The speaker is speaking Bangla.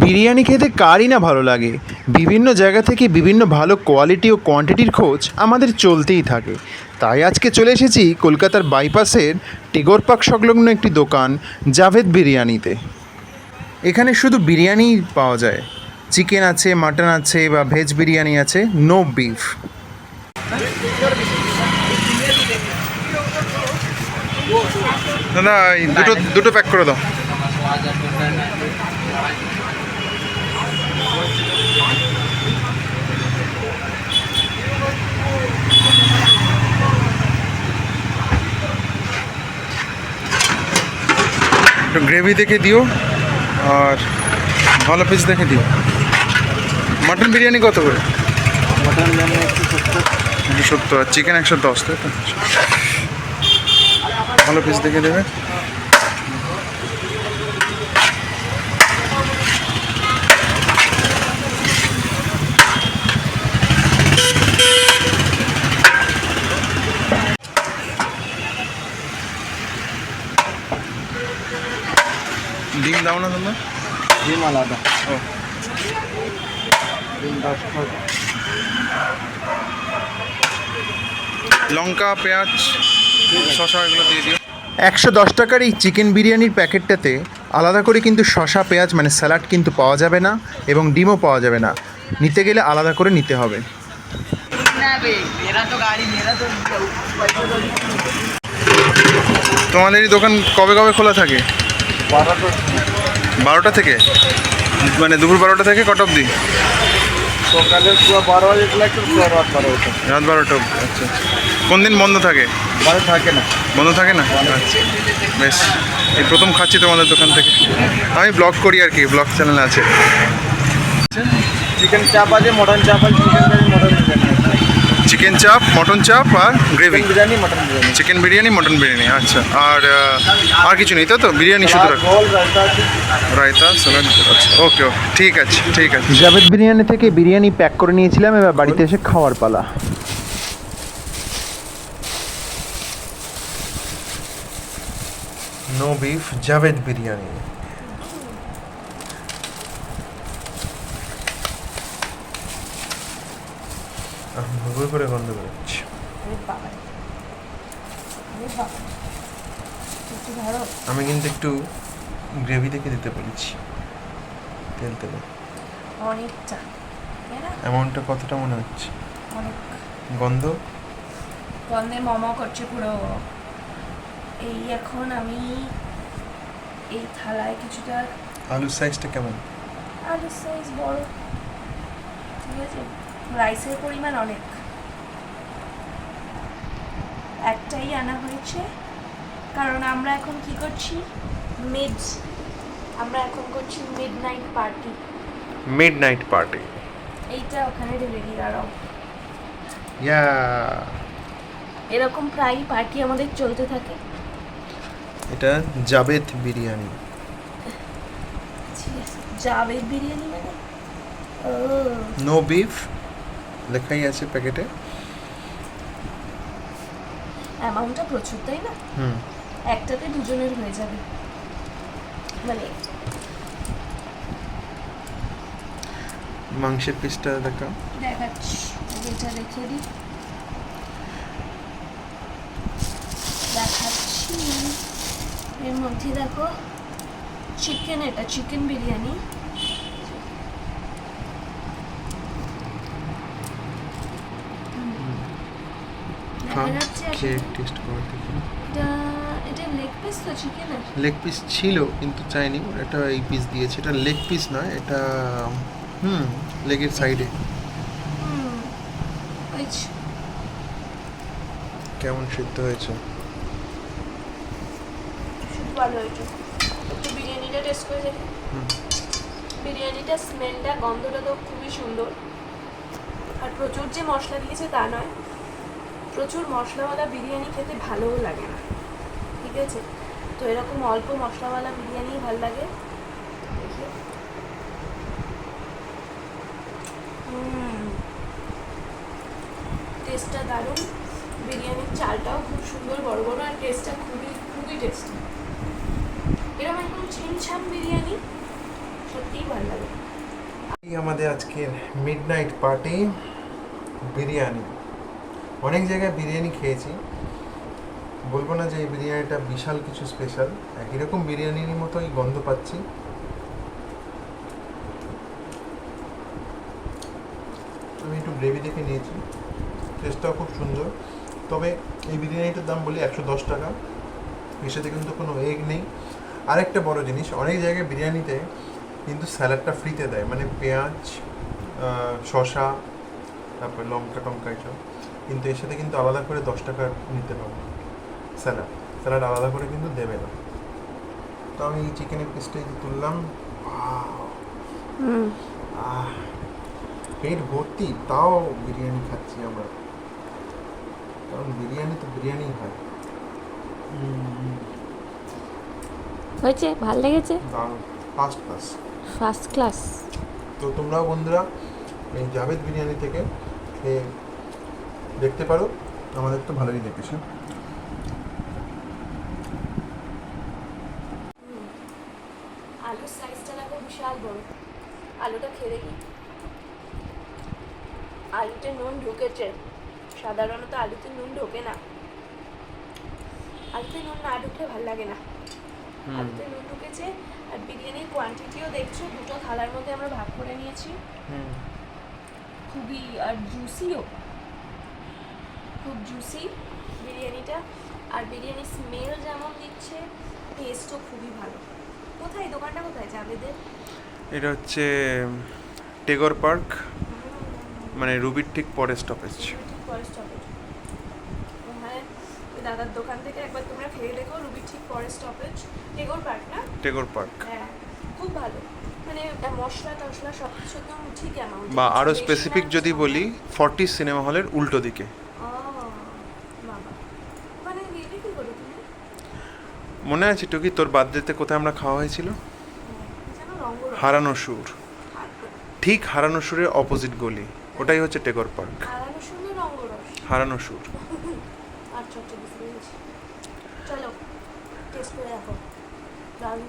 বিরিয়ানি খেতে কারই না ভালো লাগে। বিভিন্ন জায়গা থেকে বিভিন্ন ভালো কোয়ালিটি ও কোয়ান্টিটির খোঁজ আমাদের চলতেই থাকে। তাই আজকে চলে এসেছি কলকাতার বাইপাসের টেগোর পার্ক সংলগ্ন একটি দোকান, জাভেদ বিরিয়ানিতে। এখানে শুধু বিরিয়ানি পাওয়া যায়। চিকেন আছে মাটন আছে বা ভেজ বিরিয়ানি আছে নো বিফ দাদা দুটো দুটো প্যাক করে দাও। একটু গ্রেভি দেখে দিও, আর ভালো পিস দেখে দিও। মাটন বিরিয়ানি কত করে? মটন বিরিয়ানি একশো সত্তর আর চিকেন একশো দশ, তাই তো? ভালো পিস দেখে দেবে। দাও না তোমরা? ডিম আলাদা। ও। লঙ্কা পেঁয়াজ শশা এগুলো দিয়ে দিও। একশো দশ টাকার এই চিকেন বিরিয়ানির প্যাকেটটাতে আলাদা করে কিন্তু শশা পেঁয়াজ মানে স্যালাড কিন্তু পাওয়া যাবে না এবং ডিমও পাওয়া যাবে না। নিতে গেলে আলাদা করে নিতে হবে। তোমাদের এই দোকান কবে কবে খোলা থাকে? বারোটা থেকে? মানে দুপুর বারোটা থেকে কটা অবধি? সকালে বারো বাজে রাত বারো বাজে রাত বারোটা অবধি আচ্ছা কোন দিন বন্ধ থাকে? বারো থাকে না। বন্ধ থাকে না? আচ্ছা বেশ। এই প্রথম খাচ্ছি তোমাদের দোকান থেকে। আমি ব্লগ করি আর কি ব্লগ চ্যানেল আছে। চিকেন চাপ আছে মটন চাপ আছে চিকেন মটন চিকেন চাপ মটন চাপ আর gravy biryani mutton biryani. Chicken biryani mutton biryani আচ্ছা। আর আর কিছু নেই তো তো? বিরিয়ানি শুধু রাখো রায়তা স্যালাড আচ্ছা ওকে ওকে ঠিক আছে ঠিক আছে। জাভেদ বিরিয়ানি থেকে বিরিয়ানি প্যাক করে নিয়েছিলাম এবার বাড়িতে এসে খাওয়ার পালা। No beef Javed biryani. ভুল করে গন্ধ বেরোচ্ছে আমি কিন্তু একটু গ্রেভি দেখে দিতে বলেছি। তেল তেলে। অনেকটা। অ্যামাউন্টটা কতটা মনে হচ্ছে? অনেক। গন্ধ? গন্ধে মমা করছে পুরো। এই এখন আমি এই থালায় কিছুটা আলুর সাইজটা কেমন? আলুর সাইজ বড়। ঠিক আছে? রাইসের পরিমাণ অনেক। একটাই আনা হয়েছে। কারণ আমরা এখন কি করছি? মিড আমরা এখন করছি midnight party midnight party এইটা ওখানে রেডি দাঁড়াও। ইয়া এরকম প্রায় পার্টি আমাদের চলতে থাকে। এটা জাবেদ বিরিয়ানি। জাভেদ বিরিয়ানি মানে? ও। নো বিফ লেখাই আছে প্যাকেটে। অ্যামাউন্টটা প্রচুর তাই না? হুম। একটাতে দুজনের হয়ে যাবে। মানে মাংসের পিসটা দেখা। দেখাচ্ছি এটা রেখে দিই। দেখাচ্ছি এর মধ্যে দেখো চিকেন এটা চিকেন বিরিয়ানি। দেখা খেয়ে টেস্ট করে দেখি এটা এটা লেগ পিস তো চিকেনের লেগ পিস ছিল কিন্তু চাইনি। এটা এই পিস দিয়েছে। এটা লেগ পিস নয় এটা হুম লেগের সাইডে কেমন সিদ্ধ হয়েছে? ভালো হয়েছে। একটু বিরিয়ানিটা টেস্ট করে দেখি। হুম। বিরিয়ানিটা স্মেলটা গন্ধটা তো খুবই সুন্দর। আর প্রচুর যে মশলা দিয়েছে তা নয়। প্রচুর মশলাওয়ালা বিরিয়ানি খেতে ভালোও লাগে না। ঠিক আছে? তো এরকম অল্প মশলাওয়ালা বিরিয়ানি ভালো লাগে। টেস্টটা দারুণ। বিরিয়ানির চালটাও খুব সুন্দর, বড় বড়, আর টেস্টটা খুবই খুবই টেস্টি এরকম একদম ছিমছাম বিরিয়ানি সত্যিই ভালো লাগে। আমাদের আজকের মিড নাইট পার্টি বিরিয়ানি। অনেক জায়গায় বিরিয়ানি খেয়েছি। বলব না যে এই বিরিয়ানিটা বিশাল কিছু স্পেশাল একই রকম বিরিয়ানির মতোই গন্ধ পাচ্ছি। আমি একটু গ্রেভি দেখে নিয়েছি। টেস্টটাও খুব সুন্দর। তবে এই বিরিয়ানিটার দাম বলি একশো দশ টাকা। এর সাথে কিন্তু কোনো এগ নেই। আরেকটা বড় জিনিস, অনেক জায়গায় বিরিয়ানিতে কিন্তু স্যালাডটা ফ্রিতে দেয়। মানে পেঁয়াজ শসা, তারপর লঙ্কা টঙ্কা এসব। কিন্তু এর সাথে কিন্তু আলাদা করে দশ টাকা নিতে হবে স্যালাড। স্যালাড আলাদা করে কিন্তু দেবে না। তো আমি এই চিকেনের পিসটা যে তুললাম পেট ভর্তি তাও বিরিয়ানি খাচ্ছি আমরা। কারণ বিরিয়ানি তো বিরিয়ানি হয়। হয়েছে? ভালো লেগেছে? ফার্স্ট ক্লাস ফার্স্ট ক্লাস তো তোমরাও বন্ধুরা এই জাভেদ বিরিয়ানি থেকে খেয়ে দেখতে পারো আমাদের তো ভালোই লেগেছে আলুর সাইজটা দেখো বিশাল বড়। আলুটা খেয়ে দেখি আলুতে নুন ঢুকেছে। সাধারণত আলুতে নুন ঢোকে না। আলুতে নুন না ঢুকলে ভালো লাগে না। আলুতে নুন ঢুকেছে আর বিরিয়ানির কোয়ান্টিটিও দেখছ দুটো থালার মধ্যে আমরা ভাগ করে নিয়েছি। খুবই আর জুসিও খুব জুসি বিরিয়ানিটা। আর বিরিয়ানির স্মেল যেমন দিচ্ছে টেস্টও খুবই ভালো। কোথায়? দোকানটা কোথায়? জাভেদের এটা হচ্ছে টেগর পার্ক। মানে রুবির ঠিক পরে স্টপেজ পরে স্টপেজ ওখানে দাদার দোকান থেকে একবার তোমরা খেয়ে দেখো রুবি ঠিক পরে স্টপেজ টেগোর পার্ক না? টেগর পার্ক। হ্যাঁ খুব ভালো। মানে মশলা টশলা সব কিছু একদম ঠিক অ্যামাউন্ট বা আরও স্পেসিফিক যদি বলি ফর্টি সিনেমা হলের উল্টো দিকে বাবা মানে গেলে কি করো তুমি মনে আছে টুকি তোর বার্থডেতে কোথায় আমরা খাওয়া হয়েছিল? হারানো সুর। ঠিক হারানো সুরের অপোজিট গলি। ওটাই হচ্ছে টেগর পার্ক। হারানো সুর আচ্ছা আচ্ছা চলো টেস্ট করে দেখো। দারুণ